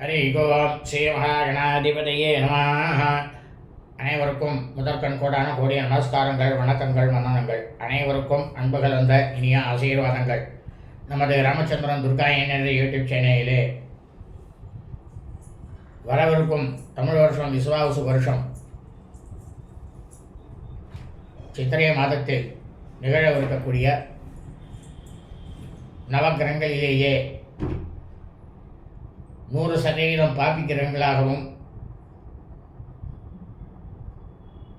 ஹரி கோம் ஸ்ரீ மகாகணாதிபதியே நம அனைவருக்கும் முதற்கண் கோடான கோடிய நமஸ்காரங்கள் வணக்கங்கள் வந்தனங்கள் அனைவருக்கும் அன்பு கலந்த இனிய ஆசீர்வாதங்கள். நமது ராமச்சந்திரன் துர்கா என்ற யூடியூப் சேனலிலே வரவிருக்கும் தமிழ் வருஷம் விசுவாசு வருஷம் சித்திரை மாதத்தில் நிகழவிருக்கக்கூடிய நவக்கிரகங்களிலேயே நூறு சதவீதம் பாப்பி கிரகங்களாகவும்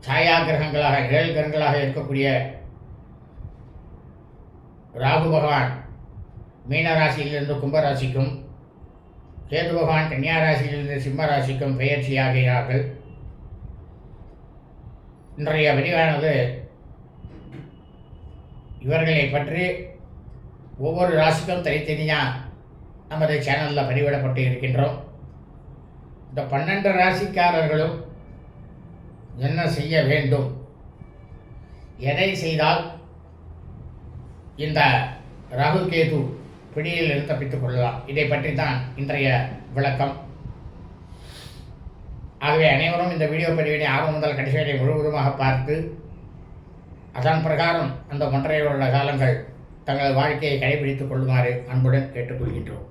சாயா கிரகங்களாக ஏழு கிரகங்களாக இருக்கக்கூடிய ராகு பகவான் மீன ராசியிலிருந்து கும்பராசிக்கும் கேது பகவான் கன்னியாராசியிலிருந்து ராசியிலிருந்து பெயர்ச்சியாகிறார்கள். இன்றைய விரிவானது இவர்களை பற்றி ஒவ்வொரு ராசிக்கும் தனித்தனியாக நமது சேனலில் பதிவிடப்பட்டு இருக்கின்றோம். இந்த பன்னெண்டு ராசிக்காரர்களும் என்ன செய்ய வேண்டும்? எதை செய்தால் இந்த ராகு கேது பிடியில் இருந்து தப்பித்துக் கொள்ளலாம். இதை பற்றி தான் இன்றைய விளக்கம். ஆகவே அனைவரும் இந்த வீடியோ பதிவினை ஆர்வம் முதல் கடைசி வரை முழுவதுமாக பார்த்து அதன் பிரகாரம் அந்த ஒன்றைய உள்ள காலங்கள் தங்கள் வாழ்க்கையை கடைபிடித்துக் கொள்ளுமாறு அன்புடன் கேட்டுக்கொள்கின்றோம்.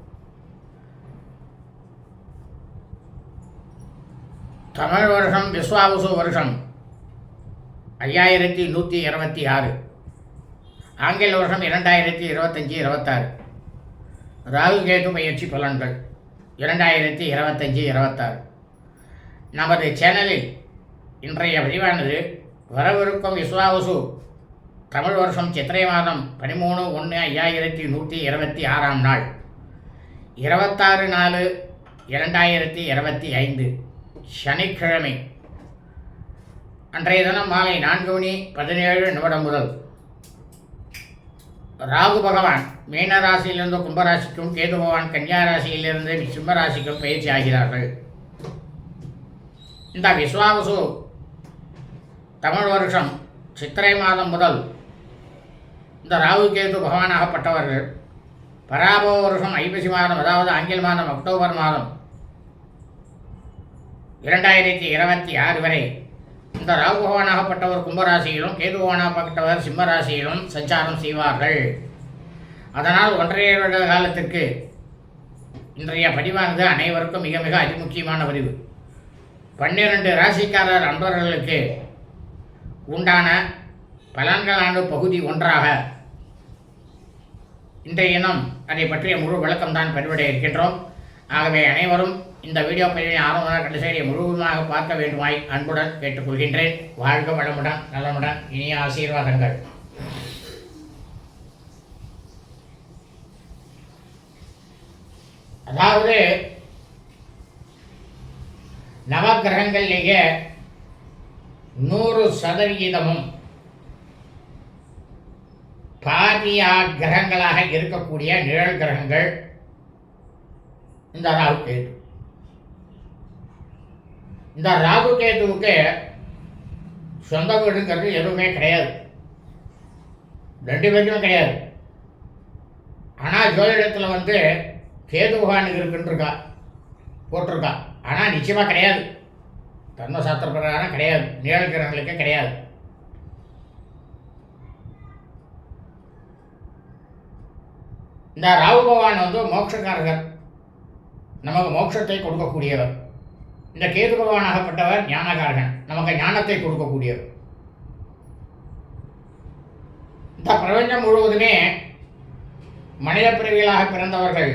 தமிழ் வருஷம் விஸ்வாவசு வருஷம். ஐயாயிரத்தி நூற்றி இருபத்தி ஆறு. ஆங்கில வருஷம் இரண்டாயிரத்தி இருபத்தஞ்சி இருபத்தாறு. ராகு கேது பயிற்சி பலன்கள் இரண்டாயிரத்தி இருபத்தஞ்சி இருபத்தாறு. நமது சேனலில் இன்றைய பதிவானது வரவிருக்கும் விஸ்வாவசு தமிழ் வருஷம் சித்திரை மாதம் பதிமூணு ஒன்று ஐயாயிரத்தி நூற்றி இருபத்தி ஆறாம் நாள். இருபத்தாறு நாலு இரண்டாயிரத்தி இருபத்தி ஐந்து. சனிக்கிழமை. அன்றைய தினம் மாலை நான்கு மணி பதினேழு நிமிடம் முதல். ராகு பகவான் மீன ராசியிலிருந்து கும்பராசிக்கும் கேது பகவான் கன்னியா ராசியிலிருந்து சிம்ம ராசிக்கும் பயிற்சி ஆகிறார்கள். இந்த விஸ்வாவசு தமிழ் வருஷம் சித்திரை மாதம் முதல் இந்த ராகு கேது பகவானாகப்பட்டவர்கள் பராபவ வருஷம் ஐப்பசி மாதம் அதாவது ஆங்கில மாதம் அக்டோபர் மாதம் இரண்டாயிரத்தி இருபத்தி ஆறு வரை இந்த ராகுபவனாகப்பட்டவர் கும்பராசியிலும் கேதுபவனாகப்பட்டவர் சிம்ம ராசியிலும் சஞ்சாரம் செய்வார்கள். அதனால் ஒன்றைய வருட காலத்திற்கு இன்றைய பதிவானது அனைவருக்கும் மிக மிக அதிமுக்கியமான பதிவு. பன்னிரண்டு ராசிக்காரர் அன்பர்களுக்கு உண்டான பலன்களான பகுதி ஒன்றாக இன்றைய இனம் அதை பற்றிய முழு விளக்கம்தான் பதிவிட இருக்கின்றோம். ஆகவே அனைவரும் இந்த வீடியோ பதிவினை ஆர்வமான கடைசியை முழுவதுமாக பார்க்க வேண்டுமாய் அன்புடன் கேட்டுக்கொள்கின்றேன். வாழ்க வளமுடன் நலமுடன் இனிய ஆசீர்வாதங்கள். அதாவது நவகிரகங்களிலேயே நூறு சதவிகிதமும் பாதியா கிரகங்களாக இருக்கக்கூடிய நிழல் கிரகங்கள் இந்த ராகு கேது இந்த ராகு கேதுவுக்கு சொந்த வீடுங்கிறது எதுவுமே கிடையாது. ரெண்டு பேருக்குமே கிடையாது. ஆனால் ஜோதிடத்தில் வந்து கேது பகவானுக்கு இருக்குன்றிருக்கா போட்டிருக்கா. ஆனால் நிச்சயமாக கிடையாது. தர்மசாஸ்திர பிரகாரம் கிடையாது. நிழல் கிரகங்களுக்கே கிடையாது. இந்த ராகு பகவான் வந்து மோட்சக்காரகர். நமக்கு மோட்சத்தை கொடுக்கக்கூடியவர். இந்த கேது பகவானாகப்பட்டவர் ஞானகாரகன். நமக்கு ஞானத்தை கொடுக்கக்கூடியவர். இந்த பிரபஞ்சம் முழுவதுமே மனித பிறவிகளாக பிறந்தவர்கள்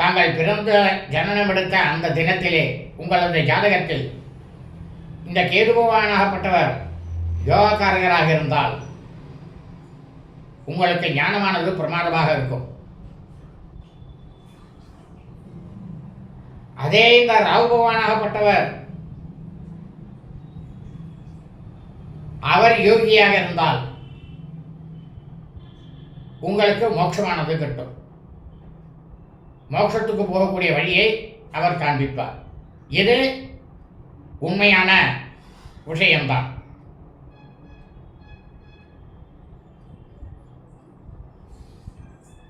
தாங்கள் பிறந்த ஜனனம் எடுத்த அந்த தினத்திலே உங்களது ஜாதகத்தில் இந்த கேது பகவானாகப்பட்டவர் யோகக்காரகராக இருந்தால் உங்களுக்கு ஞானமானது பிரமாதமாக இருக்கும். அதே இந்த ராகு பகவானாகப்பட்டவர் அவர் யோகியாக இருந்தால் உங்களுக்கு மோட்சமானது கிட்டும். மோட்சத்துக்கு போகக்கூடிய வழியை அவர் காண்பிப்பார். இது உண்மையான விஷயம்தான்.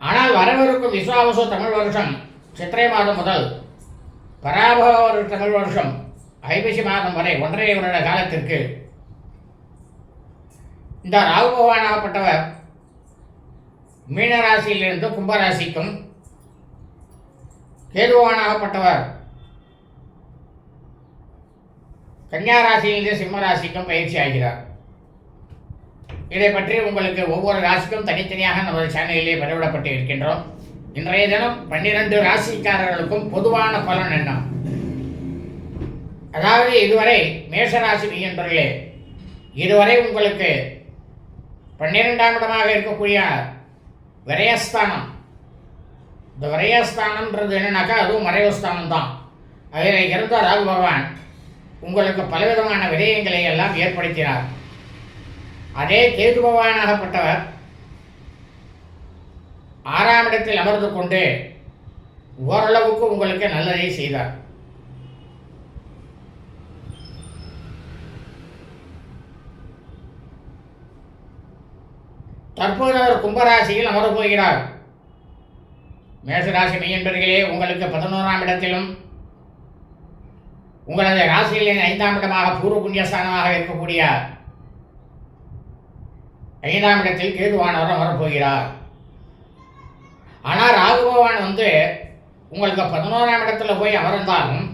ஆனால் வரவிருக்கும் விஸ்வாவசு தமிழ் வருஷம் சித்திரை மாதம் முதல் பராபவ ஒரு தமிழ் வருஷம் ஐப்பசி மாதம் வரை ஒன்றரை வருட காலத்திற்கு இந்த ராகு பகவானாகப்பட்டவர் மீனராசியிலிருந்து கும்பராசிக்கும் கேதுவானாகப்பட்டவர் கன்னியாராசியிலிருந்து சிம்மராசிக்கும் பயிற்சி ஆகிறார். இதை பற்றி உங்களுக்கு ஒவ்வொரு ராசிக்கும் தனித்தனியாக நமது சேனலிலே பதிவிடப்பட்டு இருக்கின்றோம். இன்றைய தினம் பன்னிரண்டு ராசிக்காரர்களுக்கும் பொதுவான பலன் என்ன? அதாவது இதுவரை மேஷராசி என்பவர்களே இதுவரை உங்களுக்கு பன்னிரெண்டாம் இடமாக இருக்கக்கூடிய விரயஸ்தானம். இந்த விரயஸ்தானம்ன்றது என்னன்னாக்கா அதுவும் மறைவுஸ்தானம் தான் அதில் இருந்த ராகு பகவான் உங்களுக்கு பலவிதமான விரயங்களை எல்லாம் ஏற்படுத்தினார். அதே கேது பகவானாகப்பட்டவர் ஆறாம் இடத்தில் அமர்ந்து கொண்டு ஓரளவுக்கு உங்களுக்கு நல்லதை செய்தார். தற்போது அவர் கும்பராசியில் அமரப் போகிறார். மேசராசி மெய்யன்பர்களே உங்களுக்கு பதினோராம் இடத்திலும் உங்களது ராசியில் ஐந்தாம் இடமாக பூர்வ புண்ணியஸ்தானமாக இருக்கக்கூடிய ஐந்தாம் இடத்தில் கேதுவானவர் வரப்போகிறார் ஆனால் ராகு பகவான் வந்து உங்களுக்கு பதினோராம் இடத்துல போய் அமர்ந்தாலும்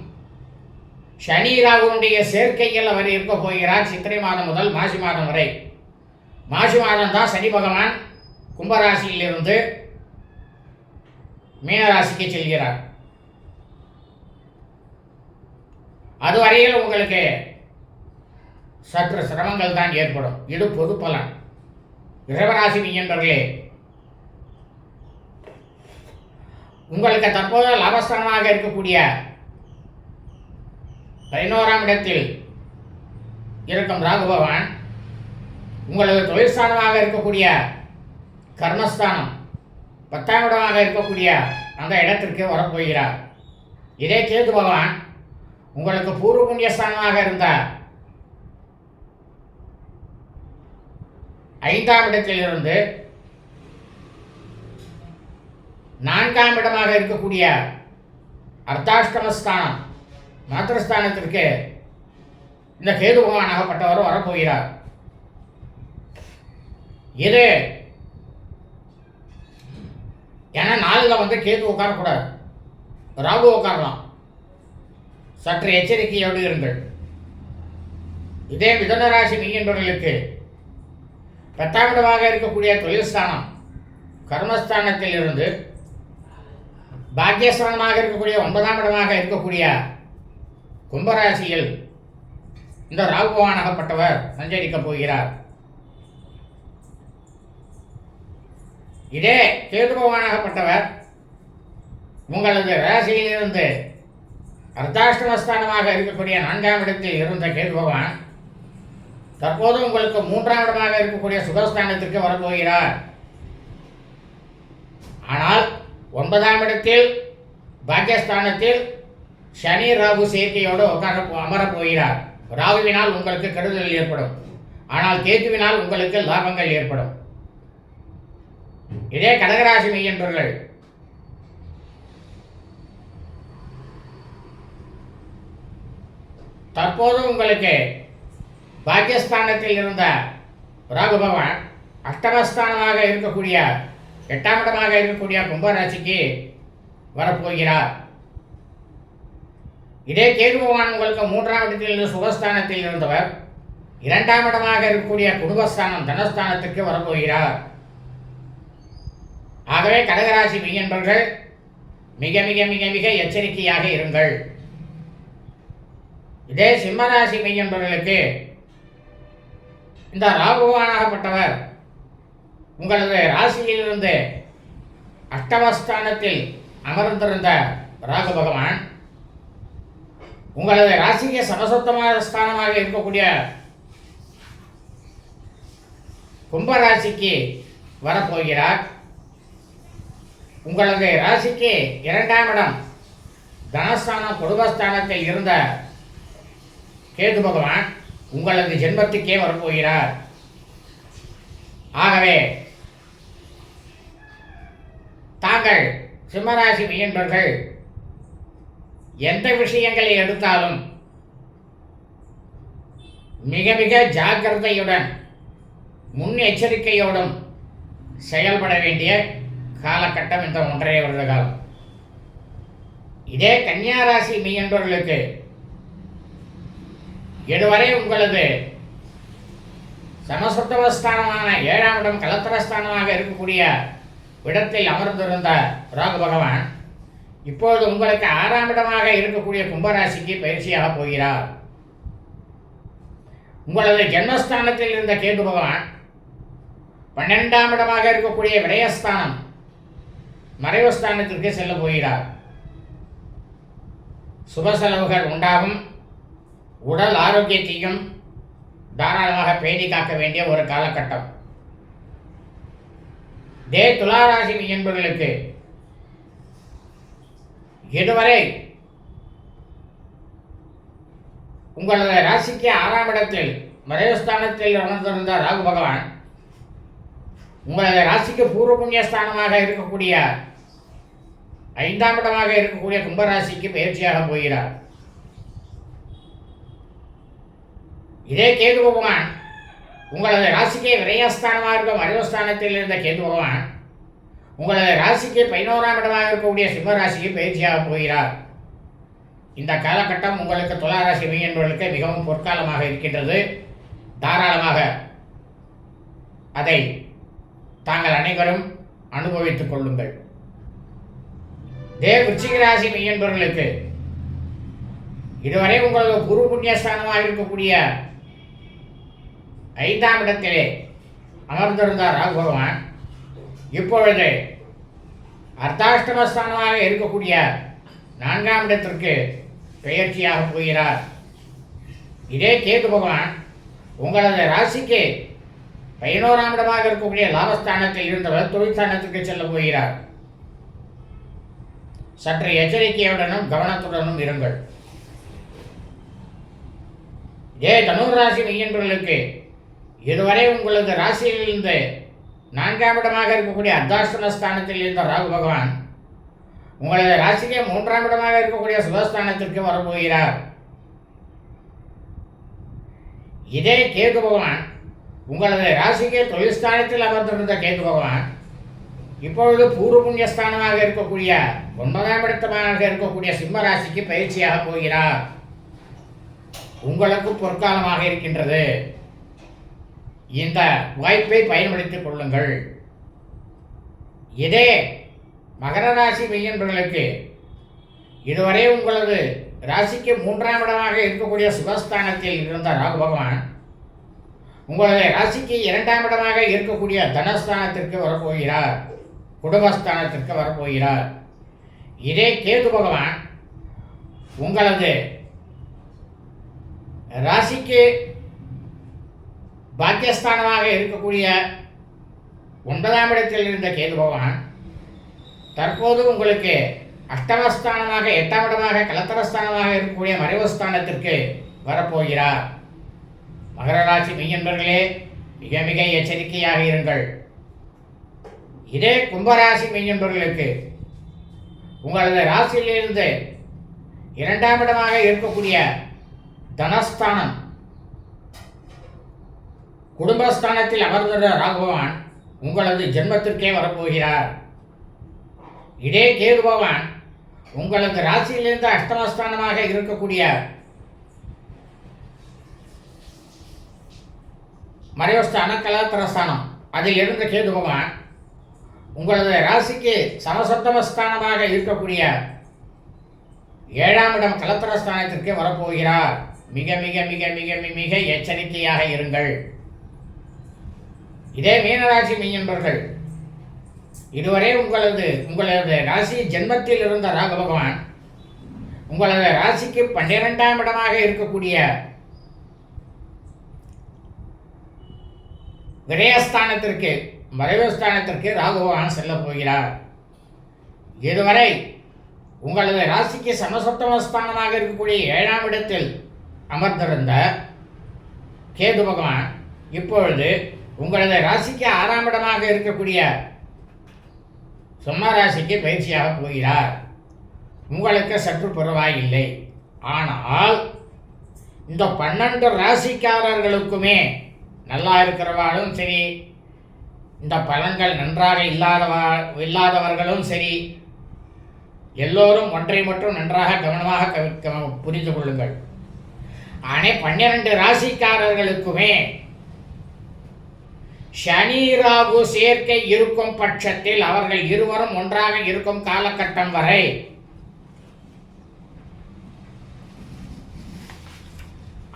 சனி ராகுனுடைய சேர்க்கையில் அவர் இருக்க போகிறார் சித்திரை மாதம் முதல் மாசி மாதம் வரை. மாசி மாதம் தான் சனி பகவான் கும்பராசியிலிருந்து மீனராசிக்கு செல்கிறார். அதுவரையில் உங்களுக்கு சற்று சிரமங்கள் தான் ஏற்படும். இது பொது பலன் ரிஷபராசி மீன்பர்களே உங்களுக்கு தற்போது லாபஸ்தானமாக இருக்கக்கூடிய பதினோராம் இடத்தில் இருக்கும் ராகு பகவான் உங்களது தொழிற்சானமாக இருக்கக்கூடிய கர்மஸ்தானம் பத்தாம் இடமாக இருக்கக்கூடிய அந்த இடத்திற்கு வரப்போகிறார். இதே கேது பகவான் உங்களுக்கு பூர்வ புண்ணியஸ்தானமாக இருந்தார். ஐந்தாம் இடத்திலிருந்து நான்காம் இடமாக இருக்கக்கூடிய அர்த்தாஷ்டமஸ்தானம் மாத்திரஸ்தானத்திற்கு இந்த கேது பகவானாகப்பட்டவர் வரப்போகிறார். இது ஏன்னா நாளில் வந்து கேது உட்காரக்கூடாது. ராகு உட்காரலாம். சற்று எச்சரிக்கையோடு இருங்கள். இதே மிதன ராசி மீன்பவர்களுக்கு பத்தாம் இடமாக இருக்கக்கூடிய தொழில் ஸ்தானம் கர்மஸ்தானத்தில் இருந்து பாக்கியஸ்தானமாக இருக்கக்கூடிய ஒன்பதாம் இடமாக இருக்கக்கூடிய கும்பராசியில் இந்த ராகுபவானாகப்பட்டவர் சஞ்சரிக்கப் போகிறார். இதே கேதுபவானாகப்பட்டவர் உங்களது ராசியிலிருந்து அர்த்தாஷ்டமஸ்தானமாக இருக்கக்கூடிய நான்காம் இடத்தில் இருந்த கேது பகவான் தற்போது உங்களுக்கு மூன்றாம் இடமாக இருக்கக்கூடிய சுகஸ்தானத்திற்கு வரப்போகிறார். ஆனால் ஒன்பதாம் இடத்தில் பாக்கியஸ்தானத்தில் சனி ராகு சேர்க்கையோடு உட்கார அமரப் போகிறார். ராகுவினால் உங்களுக்கு கெடுதல் ஏற்படும். ஆனால் கேத்துவினால் உங்களுக்கு லாபங்கள் ஏற்படும். இதே கடகராசி மெய்யன்பர்கள் தற்போது உங்களுக்கு பாக்கியஸ்தானத்தில் இருந்த ராகு பகவான் அஷ்டமஸ்தானமாக இருக்கக்கூடிய எட்டாம் இடமாக இருக்கக்கூடிய கும்பராசிக்கு வரப்போகிறார். இதே கேது பகவான் உங்களுக்கு மூன்றாம் இடத்தில் இருந்து சுகஸ்தானத்தில் இருந்தவர். இரண்டாம் இடமாக இருக்கக்கூடிய குடும்பஸ்தானம் தனஸ்தானத்திற்கு வரப்போகிறார். ஆகவே கடகராசி மெய்யன்பர்கள் மிக மிக மிக மிக எச்சரிக்கையாக இருங்கள். இதே சிம்மராசி மெய்யன்பர்களுக்கு இந்த ராகுவானாகப்பட்டவர் உங்களது ராசியிலிருந்து அஷ்டமஸ்தானத்தில் அமர்ந்திருந்த ராகு பகவான் உங்களது ராசிக்கு சமசத்தமான ஸ்தானமாக இருக்கக்கூடிய கும்பராசிக்கு வரப்போகிறார். உங்களது ராசிக்கு இரண்டாம் இடம் தனஸ்தானம் குடும்பஸ்தானத்தில் இருந்த கேது பகவான் உங்களது ஜென்மத்துக்கே வரப்போகிறார். ஆகவே தாங்கள் சிம்மராசி மீன்பர்கள் எந்த விஷயங்களை எடுத்தாலும் மிக மிக ஜாக்கிரதையுடன் முன்னெச்சரிக்கையோடும் செயல்பட வேண்டிய காலகட்டம் இந்த ஒன்றரை வருட காலம். இதே கன்னியாராசி மீன்பர்களுக்கு இதுவரை உங்களது சமசுத்தவஸ்தானமான ஏழாம் இடம் கலத்திரஸ்தானமாக இருக்கக்கூடிய இடத்தில் அமர்ந்திருந்த ராகு பகவான் இப்போது உங்களுக்கு ஆறாம் இடமாக இருக்கக்கூடிய கும்பராசிக்கு பயிற்சியாக போகிறார். உங்களது ஜென்மஸ்தானத்தில் இருந்த கேது பகவான் பன்னெண்டாம் இடமாக இருக்கக்கூடிய விடயஸ்தானம் மறைவுஸ்தானத்திற்கு செல்ல போகிறார். சுப செலவுகள் உண்டாகும் உடல் ஆரோக்கியத்தையும் தாராளமாக பேணி காக்க வேண்டிய ஒரு காலகட்டம். தே துளாராசி என்பவர்களுக்கு இதுவரை உங்களது ராசிக்கு ஆறாம் இடத்தில் மறைவுஸ்தானத்தில் அமர்ந்திருந்த ராகு பகவான் உங்களது ராசிக்கு பூர்வ புண்ணியஸ்தானமாக இருக்கக்கூடிய ஐந்தாம் இடமாக இருக்கக்கூடிய கும்பராசிக்கு பயிற்சியாக போகிறார். இதே கேது பகவான் உங்களது ராசிக்கே விரயஸ்தானமாக இருக்கும். அறிவஸ்தானத்தில் இருந்த கேது பகவான் உங்களது ராசிக்கு பதினோராம் இடமாக இருக்கக்கூடிய சிம்மராசிக்கு பயிற்சியாக போகிறார். இந்த காலகட்டம் உங்களுக்கு துளாராசி மீன்பவர்களுக்கு மிகவும் பொற்காலமாக இருக்கின்றது. தாராளமாக அதை தாங்கள் அனைவரும் அனுபவித்துக் கொள்ளுங்கள். தேவ விருச்சிக ராசி இதுவரை உங்களது குரு புண்ணியஸ்தானமாக இருக்கக்கூடிய ஐந்தாம் இடத்திலே அமர்ந்திருந்தார் ராகு பகவான் இப்பொழுது அர்த்தாஷ்டமஸ்தானமாக இருக்கக்கூடிய நான்காம் இடத்திற்கு பெயர்ச்சியாக போகிறார். இதே கேது பகவான் உங்களது ராசிக்கு பதினோராம் இடமாக இருக்கக்கூடிய லாபஸ்தானத்தில் இருந்தவர் தொழிற்சானத்திற்கு செல்ல போகிறார். சற்று எச்சரிக்கையுடனும் கவனத்துடனும் இருங்கள். ஏ தனுராசி ராசி மையன்பர்களுக்கு இதுவரை உங்களது ராசியிலிருந்து நான்காம் இடமாக இருக்கக்கூடிய அர்த்தாஷ்டம ஸ்தானத்தில் இருந்த ராகு பகவான் உங்களது ராசிக்கு மூன்றாம் இடமாக இருக்கக்கூடிய சுபஸ்தானத்திற்கு வரப்போகிறார். இதே கேது பகவான் உங்களது ராசிக்கே தொழில் ஸ்தானத்தில் அமர்ந்திருந்த கேது பகவான் இப்பொழுது பூர்வ புண்ணியஸ்தானமாக இருக்கக்கூடிய ஒன்பதாம் இடத்தமாக இருக்கக்கூடிய சிம்ம ராசிக்கு பயிற்சியாக போகிறார். உங்களுக்கு பொற்காலமாக இருக்கின்றது. இந்த வாய்ப்பை பயன்படுத்திக் கொள்ளுங்கள். இதே மகர ராசி மெய்யன்பர்களுக்கு இதுவரை உங்களது ராசிக்கு மூன்றாம் இடமாக இருக்கக்கூடிய சிவஸ்தானத்தில் இருந்த ராகு பகவான் உங்களது ராசிக்கு இரண்டாம் இடமாக இருக்கக்கூடிய தனஸ்தானத்திற்கு வரப்போகிறார் குடும்பஸ்தானத்திற்கு வரப்போகிறார். இதே கேது பகவான் உங்களது ராசிக்கு பாக்கியஸ்தானமாக இருக்கக்கூடிய ஒன்பதாம் இடத்தில் இருந்த கேது பகவான் தற்போது உங்களுக்கு அஷ்டமஸ்தானமாக எட்டாம் இடமாக கலத்தரஸ்தானமாக இருக்கக்கூடிய மறைவஸ்தானத்திற்கு வரப்போகிறார். மகர ராசி மெய்யன்பர்களே மிக மிக எச்சரிக்கையாக இருங்கள். இதே கும்பராசி மெய்யன்பர்களுக்கு உங்களது ராசியிலிருந்து இரண்டாம் இடமாக இருக்கக்கூடிய தனஸ்தானம் குடும்பஸ்தானத்தில் அமர்ந்துள்ள ராகவான் உங்களது ஜென்மத்திற்கே வரப்போகிறார். இதே கேதுபவான் உங்களது ராசியிலிருந்து அஷ்டமஸ்தானமாக இருக்கக்கூடிய மறைவஸ்தானம் கலாத்திரஸ்தானம். அதில் இருந்த கேது பகவான் உங்களது ராசிக்கு சமசப்தமஸ்தானமாக இருக்கக்கூடிய ஏழாம் இடம் கலத்திரஸ்தானத்திற்கு வரப்போகிறார். மிக மிக மிக மிக மிக மிக எச்சரிக்கையாக இருங்கள். இதே மீனராசி மீன்பர்கள் இதுவரை உங்களது உங்களது ராசி ஜென்மத்தில் இருந்த ராக பகவான் உங்களது ராசிக்கு பன்னிரெண்டாம் இடமாக இருக்கக்கூடிய விரயஸ்தானத்திற்கு மறைவஸ்தானத்திற்கு ராகு பகவான் செல்லப் போகிறார். இதுவரை உங்களது ராசிக்கு சமசப்தமஸ்தானமாக இருக்கக்கூடிய ஏழாம் இடத்தில் அமர்ந்திருந்த கேது பகவான் இப்பொழுது உங்களது ராசிக்கு ஆறாம் இடமாக இருக்கக்கூடிய சிம்ம ராசிக்கு பயிற்சியாக போகிறார். உங்களுக்கு சற்று பரவாயில்லை ஆனால் இந்த பன்னெண்டு ராசிக்காரர்களுக்குமே நல்லா இருக்கிறவாளும் சரி இந்த பலன்கள் நன்றாக இல்லாதவா இல்லாதவர்களும் சரி எல்லோரும் ஒன்றை மட்டும் நன்றாக கவனமாக கவி புரிந்து கொள்ளுங்கள். ஆனே பன்னிரண்டு ராசிக்காரர்களுக்குமே சனி ராகு சேர்க்கை இருக்கும் பட்சத்தில் அவர்கள் இருவரும் ஒன்றாக இருக்கும் காலகட்டம் வரை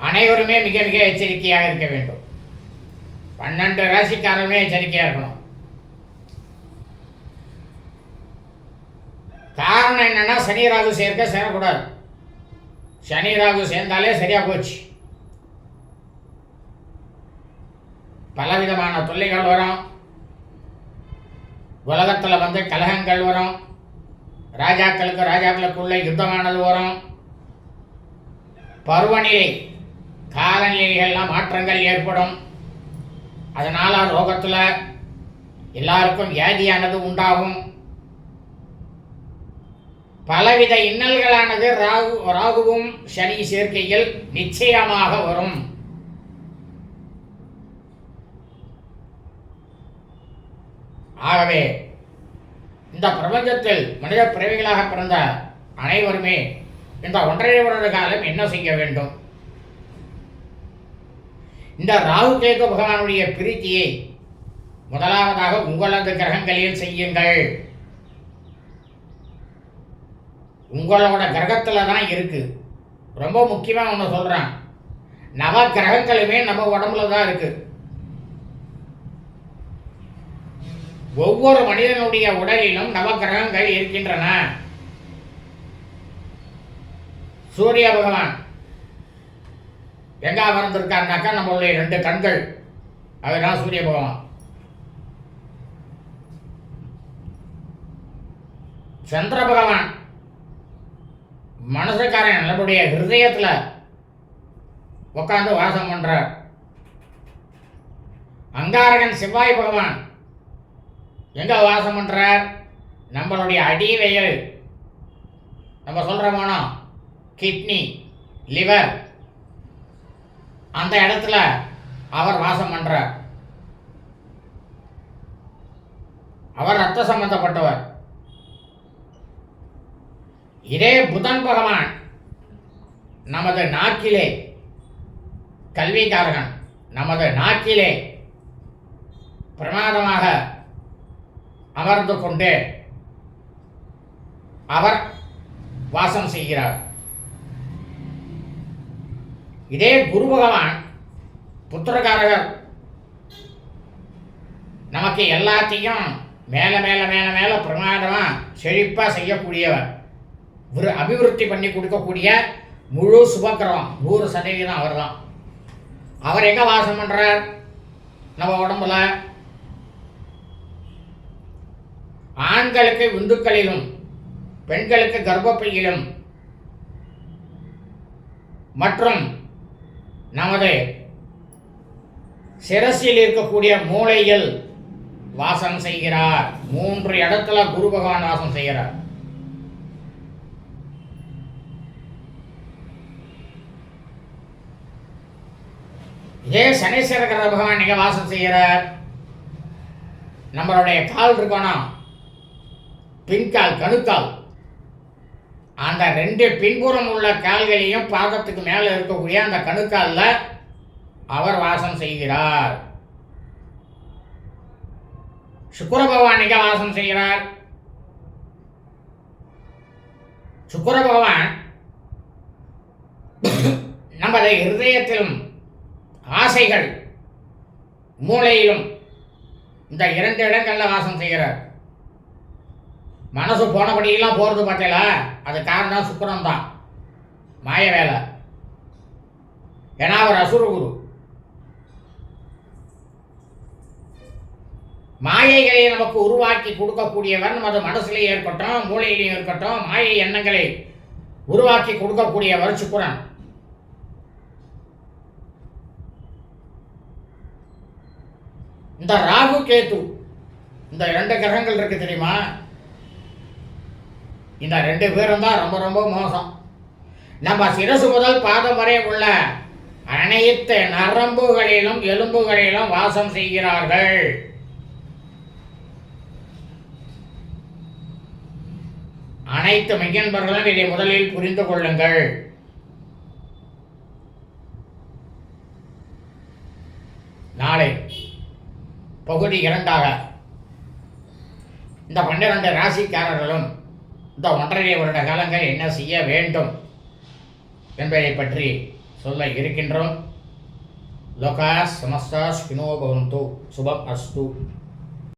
அனைவருமே மிக மிக எச்சரிக்கையாக இருக்க வேண்டும். பன்னெண்டு ராசிக்காரருமே எச்சரிக்கையாக இருக்கணும். காரணம் என்னன்னா சனி ராகு சேர்க்க சேரக்கூடாது. சனி ராகு சேர்ந்தாலே சரியா போச்சு. பலவிதமான தொல்லைகள் வரும். உலகத்தில் வந்து கலகங்கள் வரும். ராஜாக்களுக்கு ராஜாக்களுக்குள்ள யுத்தமானது வரும். பருவநிலை காலநிலைகள்லாம் மாற்றங்கள் ஏற்படும். அதனால் ரோகத்தில் எல்லாருக்கும் வியாதியானது உண்டாகும். பலவித இன்னல்களானது ராகு ராகுவும் சனி சேர்க்கையில் நிச்சயமாக வரும். ஆகவே இந்த பிரபஞ்சத்தில் மனித பிறவிகளாக பிறந்த அனைவருமே இந்த ஒன்றரை வருட காலம் என்ன செய்ய வேண்டும்? இந்த ராகு கேது பகவானுடைய பிரீத்தியை முதலாவதாக உங்களது கிரகங்களில் செய்யுங்கள். உங்களோட கிரகத்தில் தான் இருக்கு. ரொம்ப முக்கியமாக ஒன்று சொல்கிறான் நவ கிரகங்களுமே நம்ம உடம்புல தான் இருக்குது ஒவ்வொரு மனிதனுடைய உடலிலும் நவகிரகங்கள் இருக்கின்றன. சூரிய பகவான் எங்க அமர்ந்திருக்காருனாக்கா நம்மளுடைய ரெண்டு கண்கள். அதுதான் சூரிய பகவான். சந்திர பகவான் மனசுக்காரன் நம்முடைய ஹிருதயத்தில் உட்காந்து வாசம் பண்ணுறார் அங்காரகன் செவ்வாய் பகவான் எங்க வாசம் பண்றார்? நம்மளுடைய அடிவயல். நம்ம சொல்றோமானோ கிட்னி லிவர் அந்த இடத்துல அவர் வாசம் பண்றார். அவர் ரத்த சம்பந்தப்பட்டவர். இதே புதன் பகவான் நமது நாக்கிலே கல்விக்காரகன் நமது நாக்கிலே பிரமாதமாக அமர்ந்து கொண்டு அவர் வாசம் செய்கிறார். இதே குரு பகவான் புத்திரகாரகர் நமக்கு எல்லாத்தையும் மேல மேல மேல மேல பிரமாதமா செழிப்பா செய்யக்கூடியவர். ஒரு அபிவிருத்தி பண்ணி கொடுக்கக்கூடிய முழு சுபக்கிரமம் நூறு சதவீதம் அவர் தான் அவர் எங்க வாசம் பண்றார்? நம்ம உடம்புல ஆண்களுக்கு விந்துக்களிலும் பெண்களுக்கு கர்ப்பப்பையிலும் மற்றும் நமது சிரசில் இருக்கக்கூடிய மூளையில் வாசம் செய்கிறார். மூன்று இடத்துல குரு பகவான் வாசம் செய்கிறார். ஏ சனீஸ்வர கிரக பகவான் எங்க வாசம் செய்கிறார். நம்மளுடைய கால் இருக்கணும். பின்கால் கணுக்கால். அந்த ரெண்டு பின்புறம் உள்ள கால்களையும் பாதத்துக்கு மேலே இருக்கக்கூடிய அந்த கணுக்காலில் அவர் வாசம் செய்கிறார். சுக்கர பகவான் எங்க வாசம் செய்கிறார்? சுக்கர பகவான் நமது இருதயத்திலும் ஆசைகள் மூளையிலும் இந்த இரண்டு இடங்களில் வாசம் செய்கிறார். மனசு போனபடியெல்லாம் போகிறது பார்த்தீங்களா அது காரணம் சுக்கிரன் தான் மாய வேலை. ஏன்னா அவர் அசுரகுரு மாயைகளை நமக்கு உருவாக்கி கொடுக்கக்கூடியவன் நமது மனசுலேயும் இருக்கட்டும் மூளையிலையும் இருக்கட்டும் மாயை எண்ணங்களை உருவாக்கி கொடுக்கக்கூடியவர் சுக்குரன். இந்த ராகு கேத்து இந்த ரெண்டு கிரகங்கள் இருக்கு தெரியுமா? இந்த ரெண்டு பேரும் தான் ரொம்ப ரொம்ப மோசம். நம்ம சிரசு முதல் பாதம் வரை உள்ள அனைத்து நரம்புகளிலும் எலும்புகளிலும் வாசம் செய்கிறார்கள். அனைத்து மெய்யன்பர்களும் இதை முதலில் புரிந்து கொள்ளுங்கள். நாளை பகுதி இரண்டாக இந்த பன்னிரண்டு ராசிக்காரர்களும் இந்த ஒன்றரை வருட காலங்கள் என்ன செய்ய வேண்டும் என்பதை பற்றி சொல்ல இருக்கின்றோம். லோகா சமஸ்தா ஸ்பினோ பவந்து. சுபம் அஸ்து.